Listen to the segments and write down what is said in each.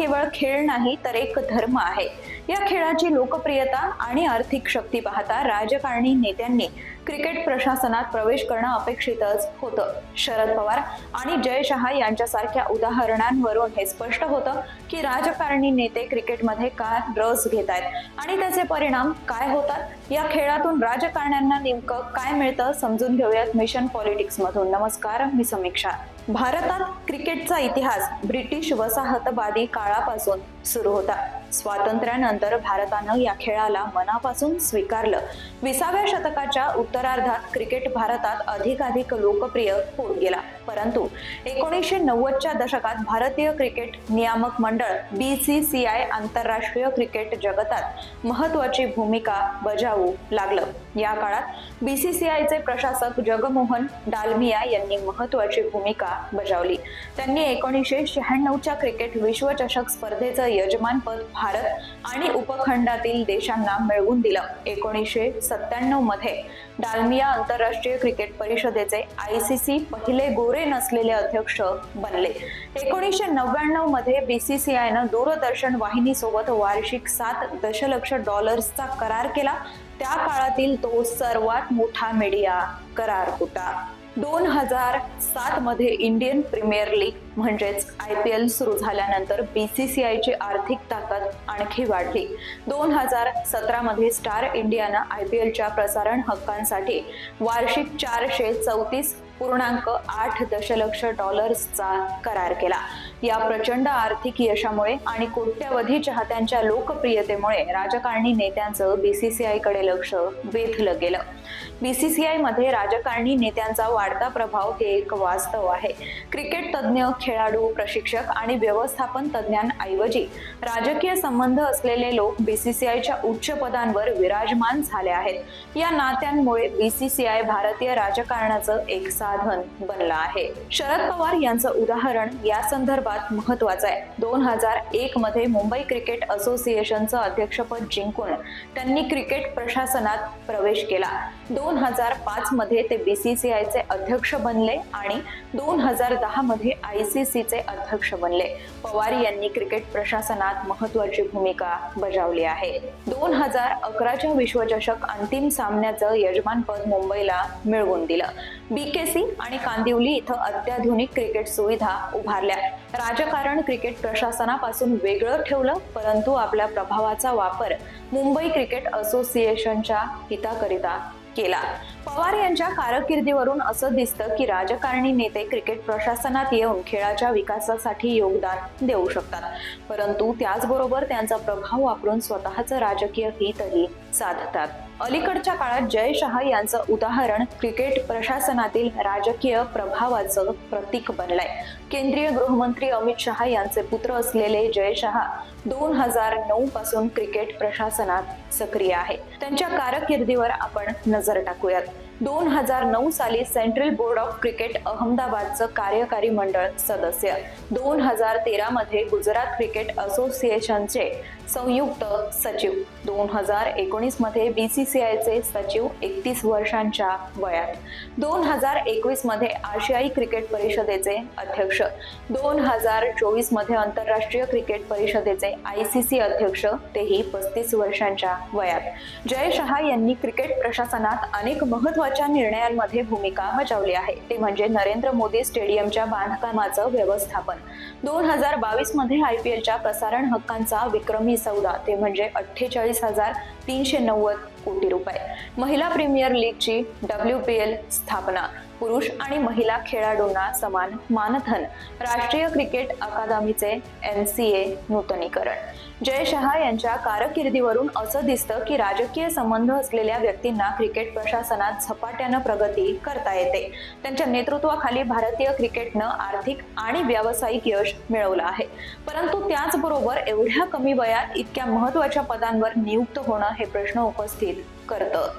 केवळ खेळ नाही तर एक धर्म आहे. या खेळाची लोकप्रियता आणि आर्थिक शक्ती पाहता राजकारणी नेत्यांनी क्रिकेट प्रशासनात प्रवेश करणं अपेक्षितच होतं. शरद पवार आणि जय शहा यांच्यासारख्या उदाहरणांवरून हे स्पष्ट होतं की राजकारणी नेते क्रिकेटमध्ये काय रस घेत आहेत आणि त्याचे परिणाम काय होतात? या खेळातून राजकारण्यांना नेमकं काय मिळतं समजून घेऊयात मिशन पॉलिटिक्स मधून नमस्कार मी समीक्षा. भारतात क्रिकेटचा इतिहास ब्रिटिश वसाहतवादी काळापासून सुरू होता. स्वातंत्र्यानंतर भारतानं या खेळाला मनापासून स्वीकारलं. विसाव्या शतकाच्या उत्तरार्धात क्रिकेट भारतात अधिकाधिक लोकप्रिय होत गेला. परंतु एकोणीसशे नव्वदच्या दशकात भारतीय क्रिकेट नियामक मंडळ बी सी सी आय आंतरराष्ट्रीय क्रिकेट जगतात महत्वाची भूमिका बजावू लागलं. या काळात बी सी सी आयचे प्रशासक जगमोहन डालमिया यांनी महत्वाची भूमिका बजावली. त्यांनी एकोणीसशे शहाण्णवच्या क्रिकेट विश्वचषक स्पर्धेचं यजमानपद भारत आणि उपखंडातील देशांना मिळवून दिलं. एकोणीसशे सत्त्याण्णवमध्ये डालमिया आंतरराष्ट्रीय क्रिकेट परिषदेचे आय सी सी पहिले गोरे नसलेले अध्यक्ष बनले. एकोणीसशे नव्याण्णवमध्ये बीसीसीआयनं दूरदर्शन वाहिनीसोबत वार्षिक सात दशलक्ष डॉलर्सचा करार केला. त्या काळातील तो सर्वात मोठा मीडिया करार होता. दोन हजार सात मध्ये इंडियन प्रीमियर लीग म्हणजेच आय पी एल सुरू झाल्यानंतर बी सी सी आयची आर्थिक ताकद आणखी वाढली. दोन हजार सतरामध्ये स्टार इंडियानं आय पी एलच्या प्रसारण हक्कांसाठी वार्षिक चारशे चौतीस पूर्णांक आठ दशलक्ष डॉलर्सचा करार केला. या प्रचंड आर्थिक यशामुळे आणि कोट्यवधी चाहत्यांच्या लोकप्रियतेमुळे राजकारणी नेत्यांचं बीसीसीआयकडे लक्ष वेधलं गेलं. बीसीसीआयमध्ये राजकारणी नेत्यांचा वाढता प्रभाव हे एक वास्तव आहे. क्रिकेट तज्ज्ञ खेळाडू प्रशिक्षक आणि व्यवस्थापन तज्ज्ञांऐवजी राजकीय संबंध असलेले लोक बीसीसीआयच्या उच्च पदांवर विराजमान झाले आहेत. या नात्यांमुळे बीसीसीआय भारतीय राजकारणाचं एक साधन बनलं आहे. शरद पवार यांचं उदाहरण या संदर्भात महत्वाचं आहे. दोन हजार एक मध्ये मुंबई क्रिकेट असोसिएशनचं अध्यक्षपद जिंकून त्यांनी क्रिकेट प्रशासनात प्रवेश केला. दोन हजार पाच मध्ये ते बीसीसीआयचे अध्यक्ष बनले आणि दोन हजार दहा मध्ये आय सी सीचे अध्यक्ष बनले. पवार यांनी क्रिकेट प्रशासनात महत्वाची भूमिका बजावली आहे. दोन हजार अकराच्या विश्वचषक अंतिम सामन्याचं यजमानपद मुंबईला मिळवून दिलं. बीकेसी आणि कांदिवली इथं अत्याधुनिक क्रिकेट सुविधा उभारल्या. राजकारण क्रिकेट प्रशासनापासून वेगळं ठेवलं परंतु आपल्या प्रभावाचा वापर मुंबई क्रिकेट असोसिएशनच्या हिताकरिता केला. पवार यांच्या कारकिर्दीवरून असं दिसतं की राजकारणी नेते क्रिकेट प्रशासनात येऊन खेळाच्या विकासासाठी योगदान देऊ शकतात. परंतु त्याचबरोबर त्यांचा प्रभाव वापरून स्वतःचं राजकीय हितही साधतात. अलीकडच्या काळात जय शहा यांचं उदाहरण क्रिकेट प्रशासनातील राजकीय प्रभावाचं प्रतीक बनलंय. केंद्रीय गृहमंत्री अमित शहा यांचे पुत्र असलेले जय शहा दोन हजार नऊ पासून क्रिकेट प्रशासनात सक्रिय आहे. त्यांच्या कारकिर्दीवर आपण नजर टाकूयात. दोन हजार नऊ साली सेंट्रल बोर्ड ऑफ क्रिकेट अहमदाबादचं कार्यकारी मंडळ सदस्य. दोन हजार तेरामध्ये गुजरात क्रिकेट असोसिएशनचे संयुक्त सचिव. दोन हजार एकोणीसमध्ये आयचे सचिव एकतीस वर्षांच्या वयात. दोन हजार एकवीसमध्ये आशियाई क्रिकेट परिषदेचे अध्यक्ष. दोन हजार चोवीसमध्ये आंतरराष्ट्रीय क्रिकेट परिषदेचे आय सी सी अध्यक्ष. तेही पस्तीस वर्षांच्या वयात. जय शहा यांनी क्रिकेट प्रशासनात अनेक महत्त्वाच्या निर्णयांमध्ये भूमिका बजावली आहे. ते म्हणजे नरेंद्र मोदी स्टेडियमच्या बांधकामाचं व्यवस्थापन. दोन हजार बावीसमध्ये आय पी एलच्या प्रसारण हक्कांचा विक्रमी सौदा ते म्हणजे अठ्ठेचाळीस हजार तीनशे नव्वद कोटी रुपये. महिला प्रीमियर लीगची डब्ल्यू पी एल स्थापना. पुरुष आणि महिला खेळाडूंना समान मानधन. राष्ट्रीय क्रिकेट अकादमीचे एन सी ए नूतनीकरण. जय शहा यांच्या कारकिर्दीवरून असं दिसतं की राजकीय संबंध असलेल्या व्यक्तींना क्रिकेट प्रशासनात झपाट्यानं प्रगती करता येते. त्यांच्या नेतृत्वाखाली भारतीय क्रिकेटनं आर्थिक आणि व्यावसायिक यश मिळवलं आहे. परंतु त्याचबरोबर एवढ्या कमी वयात इतक्या महत्त्वाच्या पदांवर नियुक्त होणं हे प्रश्न उपस्थित करतं.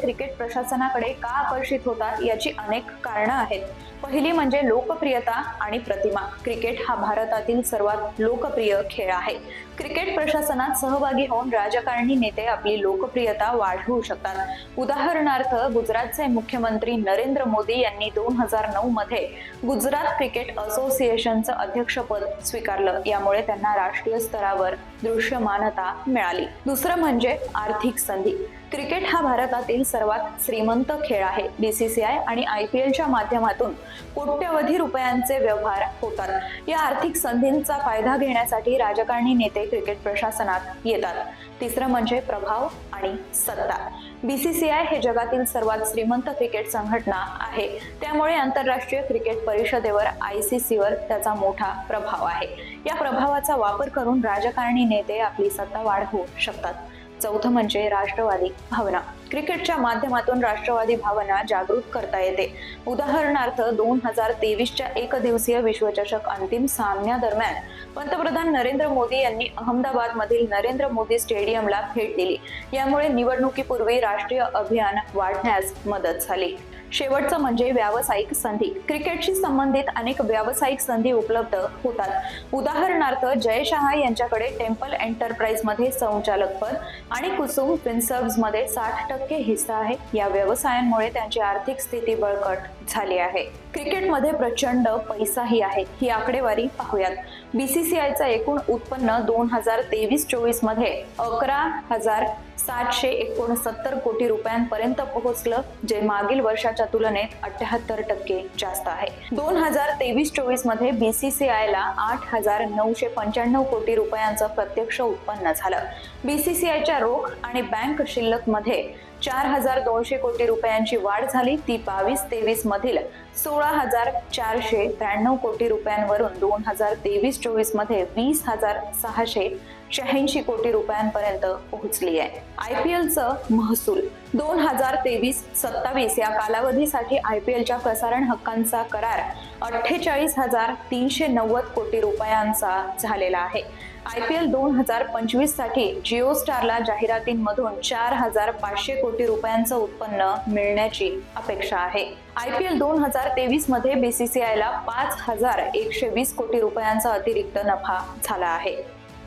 क्रिकेट प्रशासनाकडे का आकर्षित होतात याची अनेक कारणं आहेत. पहिली म्हणजे लोकप्रियता आणि प्रतिमा. क्रिकेट हा भारतातील सर्वात लोकप्रिय खेळ आहे. क्रिकेट प्रशासनात सहभागी होऊन राजकारणी नेते आपली लोकप्रियता वाढवू शकतात. उदाहरणार्थ गुजरातचे मुख्यमंत्री नरेंद्र मोदी यांनी दोन हजार नऊ मध्ये गुजरात क्रिकेट असोसिएशनचं अध्यक्षपद स्वीकारलं. यामुळे त्यांना राष्ट्रीय स्तरावर दृश्यमानता मिळाली. दुसरं म्हणजे आर्थिक संधी. क्रिकेट हा भारतातील सर्वात श्रीमंत खेळ आहे. बीसीसीआय आणि आय पी एलच्या माध्यमातून कोट्यवधी रुपयांचे व्यवहार होतात. या आर्थिक संधींचा फायदा घेण्यासाठी राजकारणी नेते क्रिकेट प्रशासनात येतात. तिसरं म्हणजे प्रभाव आणि सत्ता. बीसीसीआय हे जगातील सर्वात श्रीमंत क्रिकेट संघटना आहे. त्यामुळे आंतरराष्ट्रीय क्रिकेट परिषदेवर आय सी सीवर त्याचा मोठा प्रभाव आहे. या प्रभावाचा वापर करून राजकारणी नेते आपली सत्ता वाढवू शकतात. चौथं म्हणजे राष्ट्रवादी भावना. क्रिकेटच्या माध्यमातून राष्ट्रवादी भावना जागृत करता येते. उदाहरणार्थ दोन हजार तेवीसच्या एकदिवसीय विश्वचषक अंतिम सामन्यादरम्यान पंतप्रधान नरेंद्र मोदी यांनी अहमदाबाद मधील नरेंद्र मोदी स्टेडियमला भेट दिली. यामुळे निवडणुकीपूर्वी राष्ट्रीय अभियान वाढण्यास मदत झाली. शेवटचं म्हणजे व्यावसायिक संधी. क्रिकेटशी संबंधित अनेक व्यावसायिक संधी उपलब्ध होतात. उदाहरणार्थ जय शहा यांच्याकडे टेम्पल एंटरप्राइजमध्ये संचालक पद आणि कुसुम फिन्सर्व्समध्ये साठ टक्के हिस्सा आहे. या व्यवसायांमुळे त्यांची आर्थिक स्थिती बळकट झाली आहे. क्रिकेटमध्ये प्रचंड पैसाही आहे. ही आकडेवारी पाहूयात. बीसीसीआयचा एकूण उत्पन्न दोन हजार तेवीस चोवीसमध्ये अकरा हजार सातशे एकोणसत्तर कोटी रुपयांपर्यंत पोहोचलं जे मागील वर्षाच्या तुलनेत अठ्याहत्तर टक्के जास्त आहे. दोन हजार तेवीस चोवीसमध्ये बीसीसीआयला आठ हजार नऊशे पंच्याण्णव कोटी रुपयांचं प्रत्यक्ष उत्पन्न झालं. बीसीसीआयच्या रोख आणि बँक शिल्लकमध्ये चार हजार दोनशे कोटी रुपयांची वाढ झाली. ती बावीस तेवीस मधील सोळा हजार चारशे त्र्याण्णव कोटी रुपयांवरून दोन हजार तेवीस चोवीसमध्ये वीस हजार सहाशे शहाऐंशी कोटी रुपयांपर्यंत पोहोचली आहे. आय पी एलचं महसूल दोन हजार तेवीस सत्तावीस या कालावधीसाठी आय पी एलच्या प्रसारण हक्कांचा करार अठ्ठेचाळीस हजार तीनशे नव्वद कोटी रुपयांचा झालेला आहे. आय पी एल दोन हजार पंचवीससाठी जिओ स्टारला जाहिरातींमधून चार हजार पाचशे कोटी रुपयांचं उत्पन्न मिळण्याची अपेक्षा आहे. आय पी एल दोन हजार तेवीसमध्ये बीसीसीआयला पाच हजार एकशे वीस कोटी रुपयांचा अतिरिक्त नफा झाला आहे.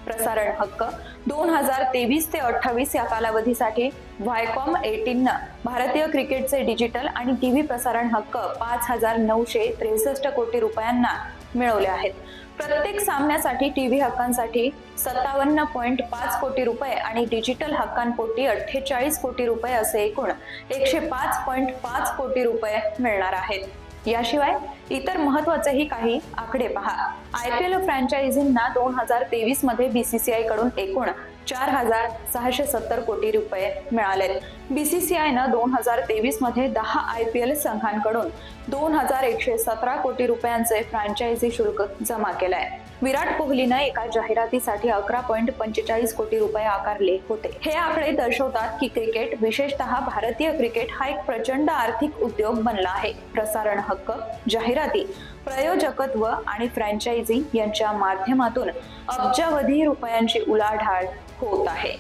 प्रसारण हक्क दोन हजार तेवीस ते अठ्ठावीस या कालावधीसाठी व्हायकॉम एटीननं भारतीय क्रिकेटचे डिजिटल आणि टीव्ही प्रसारण हक्क पाच हजार नऊशे त्रेसष्ट कोटी रुपयांना मिळवले आहेत. प्रत्येक सामन्यासाठी टीव्ही हक्कांसाठी सत्तावन्न पॉईंट पाच कोटी रुपये आणि डिजिटल हक्कांपोटी अठ्ठेचाळीस कोटी रुपये असे एकूण एकशे पाच पॉईंट पाच कोटी रुपये मिळणार आहेत. याशिवाय इतर महत्वाचेही काही आकडे पहा. आय पी एल फ्रँचायझींना दोन हजार तेवीसमध्ये बीसीसीआयकडून एकूण चार हजार सहाशे सत्तर कोटी रुपये मिळालेत बीसीसीआयनं दोन हजार तेवीसमध्ये दहा आय पी एल संघांकडून दोन हजार एकशे सतरा कोटी रुपयांचे फ्रँचायझी शुल्क जमा केलंय. विराट कोहलीनं एका जाहिरातीसाठी अकरा पॉईंट पंचेचाळीस कोटी रुपये आकारले होते. हे आकडे दर्शवतात की क्रिकेट विशेषतः भारतीय क्रिकेट हा एक प्रचंड आर्थिक उद्योग बनला आहे. प्रसारण हक्क जाहिराती प्रयोजकत्व आणि फ्रँचायझिंग यांच्या माध्यमातून अब्जावधी रुपयांची उलाढाल होत आहे.